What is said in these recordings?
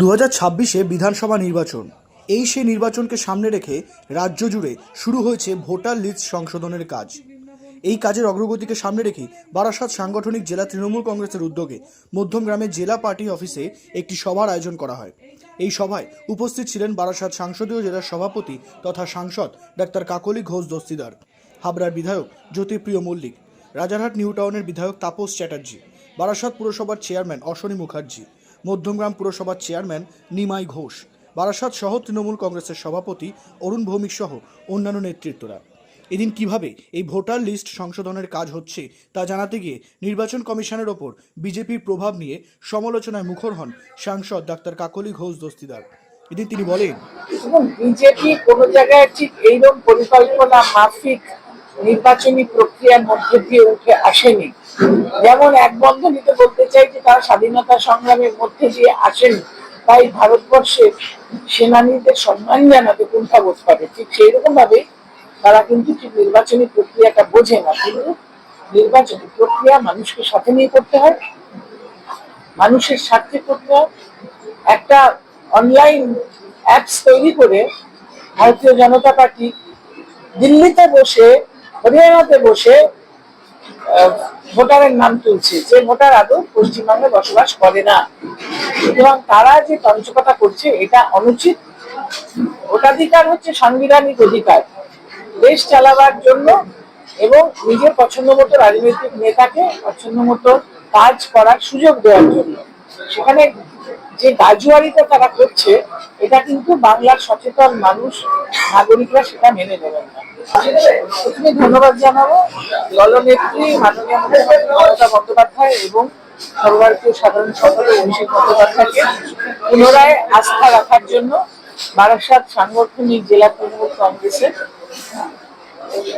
দু হাজার ছাব্বিশে বিধানসভা নির্বাচন। এই সেই নির্বাচনকে সামনে রেখে রাজ্য জুড়ে শুরু হয়েছে ভোটার লিস্ট সংশোধনের কাজ। এই কাজের অগ্রগতিকে সামনে রেখে বারাসাত সাংগঠনিক জেলা তৃণমূল কংগ্রেসের উদ্যোগে মধ্যমগ্রামে জেলা পার্টি অফিসে একটি সভার আয়োজন করা হয়। এই সভায় উপস্থিত ছিলেন বারাসাত সাংসদীয় জেলার সভাপতি তথা সাংসদ ডাক্তার কাকলি ঘোষ দস্তিদার, হাবড়ার বিধায়ক জ্যোতিপ্রিয় মল্লিক, রাজারহাট নিউ টাউনের বিধায়ক তাপস চ্যাটার্জি, বারাসাত পুরসভার চেয়ারম্যান অশ্বনী মুখার্জি মধ্যমগ্রাম পুরসভার চেয়ারম্যান নিমাই ঘোষ, বারাসাত সহ তৃণমূল কংগ্রেসের সভাপতি অরুণ ভৌমিক সহ অন্যান্য নেতৃত্বরা। এদিন কীভাবে এই ভোটার লিস্ট সংশোধনের কাজ হচ্ছে তা জানাতে গিয়ে নির্বাচন কমিশনের ওপর বিজেপির প্রভাব নিয়ে সমালোচনায় মুখর হন সাংসদ ডাক্তার কাকলি ঘোষ দস্তিদার। এদিন তিনি বলেন বিজেপি কোনো জায়গায় ঠিক এইরকম পরিকল্পনা মাফিক নির্বাচনী প্রক্রিয়ার মধ্যে দিয়ে উঠে আসেনি। যেমন এক বন্ধনীতে বলতে চাই যে তারা স্বাধীনতা সংগ্রামের মধ্যে দিয়ে আসেন। তাই ভারতবর্ষের সেনানীদের সম্মান জানাতে কুণ্ঠা বোধ করে। ঠিক সেই রকম ভাবে তারা কিন্তু ঠিক নির্বাচনী প্রক্রিয়াটা বোঝে না। কিন্তু নির্বাচনী প্রক্রিয়া মানুষকে সাথে নিয়ে করতে হয়, মানুষের স্বার্থে করতে হয়। একটা অনলাইন অ্যাপস তৈরি করে ভারতীয় জনতা পার্টি দিল্লিতে বসে হরিয়ানাতে বসে ভোটারের নাম তুলছে। যে ভোটার আদৌ পশ্চিমবঙ্গে বসবাস করে না। সুতরাং তারা যে তঞ্চকতা করছে, এটা অনুচিত। ভোটাধিকার হচ্ছে সাংবিধানিক অধিকার। দেশ চালাবার জন্য এবং নিজের পছন্দ মতো রাজনৈতিক নেতাকে পছন্দ মতো কাজ করার সুযোগ দেওয়ার জন্য। সেখানে যে গাজুয়ারিটা তারা করছে, এটা কিন্তু বাংলার সচেতন মানুষ নাগরিকরা সেটা মেনে নেবেন না। প্রথমে ধন্যবাদ জানাব দলনেত্রী মাননীয় মুখ্যমন্ত্রী মমতা বন্দ্যোপাধ্যায় এবং সর্বভারতীয় সাধারণ সম্পাদক অভিষেক বন্দ্যোপাধ্যায়কে পুনরায় আস্থা রাখার জন্য বারাসাত সাংগঠনিক জেলা তৃণমূল কংগ্রেসের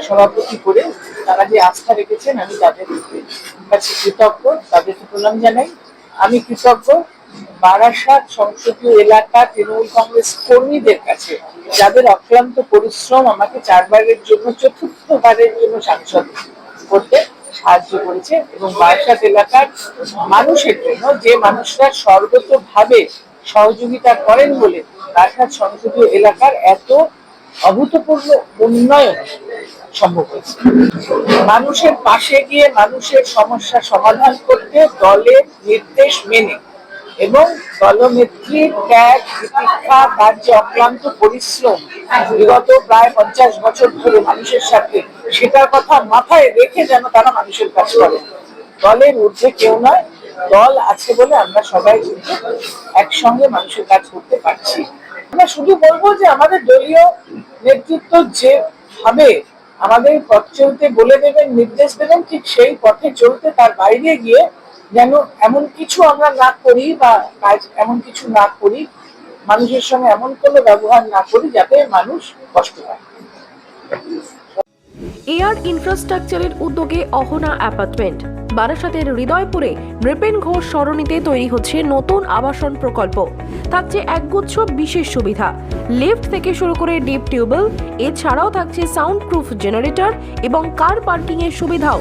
সভাপতি করে তারা যে আস্থা রেখেছেন, আমি তাদের কাছে কৃতজ্ঞ, তাদেরকে প্রণাম জানাই। আমি কৃতজ্ঞ বারাসাত সংসদীয় এলাকা তৃণমূল কংগ্রেস কর্মীদের কাছে, যাদের অক্লান্ত পরিশ্রম আমাকে চারবারের জন্য, চতুর্থবারের জন্য সাংসদ করতে সাহায্য করেছে এবং বারাসাত এলাকার মানুষের জন্য, যে মানুষরা সর্বতভাবে সহযোগিতা করেন বলে বারাসাত সংসদীয় এলাকার এত অভূতপূর্ণ উন্নয়ন সম্ভব হয়েছে। মানুষের পাশে গিয়ে মানুষের সমস্যা সমাধান করতে দলের নির্দেশ মেনে এবং দলনেত্রীর ত্যাগ প্রতীক্ষা তার যে অক্লান্ত পরিশ্রম বিগত প্রায় পঞ্চাশ বছর ধরে মানুষের সাথে, সেটার কথা মাথায় রেখে যেন তারা মানুষের কাজ করে। দলের ঊর্ধ্বে কেউ নয়, দল আছে বলে আমরা সবাই কিন্তু একসঙ্গে মানুষের কাজ করতে পারছি। আমরা শুধু বলব যে আমাদের দলীয় নেতৃত্ব যেভাবে আমাদের পথ চলতে বলে দেবেন, নির্দেশ দেবেন, ঠিক সেই পথে চলতে তার বাইরে গিয়ে যেন এমন কিছু আমরা না করি বা কাজ এমন কিছু না করি, মানুষের সঙ্গে এমন কোনো ব্যবহার না করি যাতে মানুষ কষ্ট পায়। এয়ার ইনফ্রাস্ট্রাকচারের উদ্যোগে অহনা অ্যাপার্টমেন্ট। বারাসাতের হৃদয়পুরে নৃপেন ঘোষ সরণিতে তৈরি হচ্ছে নতুন আবাসন প্রকল্প। থাকছে একগুচ্ছ বিশেষ সুবিধা। লিফট থেকে শুরু করে ডিপ টিউবওয়েল, এছাড়াও থাকছে সাউন্ড প্রুফ জেনারেটর এবং কার পার্কিংয়ের সুবিধাও।